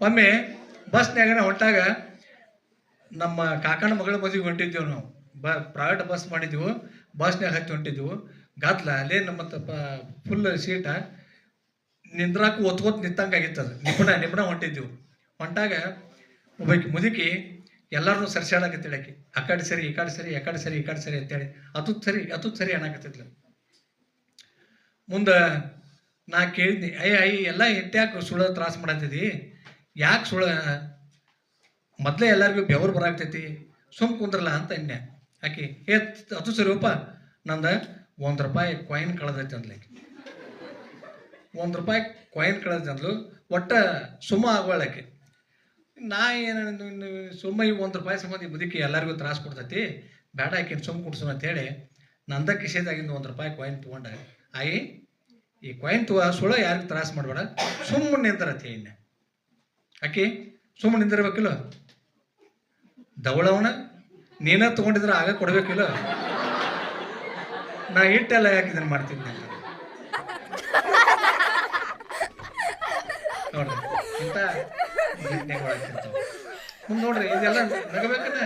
ಒಮ್ಮೆ ಬಸ್ನ್ಯಾಗನ ಹೊಂಟಾಗ ನಮ್ಮ ಕಾಕನ ಮಗಳ ಮದುವೆಗೆ ಹೊಂಟಿದ್ದೆವು ನಾವು. ಬ ಪ್ರೈವೇಟ್ ಬಸ್ ಮಾಡಿದ್ದೆವು. ಬಸ್ನ್ಯಾಗ ಹತ್ತಿ ಹೊಂಟಿದ್ದೆವು. ಗಾತ್ಲ ಅಲ್ಲೇ ನಮ್ಮ ಫುಲ್ ಸೀಟ ನಿಂದ್ರಾಕು ಒತ್ಕೋತ್ ನಿಂತಂಗೆ ಅದು. ನಿಪುಣ ನಿಪುಣ ಹೊಂಟಿದ್ದೆವು. ಹೊಂಟಾಗ ಒಬ್ಬಾಕಿ ಮುದುಕಿ ಎಲ್ಲರನ್ನೂ ಸರ್ಸಾಡಕತ್ತಿಲ್ಲ ಆಕೆ ಆ ಕಡೆ ಸರಿ, ಈ ಕಡೆ ಸರಿ ಆ ಸರಿ, ಈ ಕಡೆ ಸರಿ ಅಂತೇಳಿ ಅತುತ್ ಸರಿ ಅತುತ್ ಸರಿ ಅನ್ನಕತ್ತಿದ್ಲು. ಮುಂದೆ ನಾ ಕೇಳಿದ್ನಿ, ಅಯ್ಯ ಅಯ್ಯ ಎಲ್ಲ ಎಟ್ಟ್ಯಾಕೆ ಸುಳ್ಳ ತ್ರಾಸ ಮಾಡತ್ತಿದಿ ಯಾಕೆ ಸುಳ ಮೊದಲೇ ಎಲ್ಲರಿಗೂ ಬೆವರು ಬರಾಕ್ತೈತಿ ಸುಮ್ ಕುಂದ್ರಲ್ಲ ಅಂತ ಎಣ್ಣೆ ಆಕಿ, ಏ ಅದು ಸರಿಯಪ್ಪ ನಂದ, ಒಂದು ರೂಪಾಯಿ ಕಾಯಿನ್ ಕಳೆದೈತಿ ಅಂದ್ಲು ಒಂದು ರೂಪಾಯಿ ಕಾಯಿನ್ ಕಳೆದೈತಿ ಅಂದ್ಲು, ಒಟ್ಟ ಸುಮ್ಮ ಆಗೋಳಕ್ಕೆ ನಾ ಏನು ಸುಮ್ಮ ಈ ಒಂದು ರೂಪಾಯಿ ಸಂಬಂಧ ಬದುಕಿ ಎಲ್ಲರಿಗೂ ತ್ರಾಸ ಕೊಡ್ತೈತಿ ಬೇಡ ಆಕೆ ಸುಮ್ಮ ಕುಡ್ಸು ಅಂತೇಳಿ ನಂದ ಕಿಸೆದಾಗಿಂದ ಒಂದು ರೂಪಾಯಿ ಕಾಯಿನ್ ತೊಗೊಂಡ. ಆಯಿ, ಈ ಕಾಯಿನ್ ತಗೋ ಸುಳ ಯಾರಿಗೂ ತ್ರಾಸ ಮಾಡಬೇಡ, ಸುಮ್ಮನೆ ನಿಂತರತಿ ಇನ್ನ. ಆಕಿ ಸುಮ್ಮನೆ ನಿಂದಿರ್ಬೇಕಿಲ್ಲ. ದವಳವನ ನೀನ ತಗೊಂಡಿದ್ರೆ ಆಗ ಕೊಡ್ಬೇಕಿಲ್ಲ. ನಾ ಇಟ್ಟೆಲ್ಲ ಯಾಕೆ ಇದನ್ನ ಮಾಡ್ತಿದ್ದೆ ನೋಡ್ರಿ, ಇಂಥ ಮುಂದೆ ನೋಡ್ರಿ, ಇದೆಲ್ಲ ನಗಬೇಕನ್ನ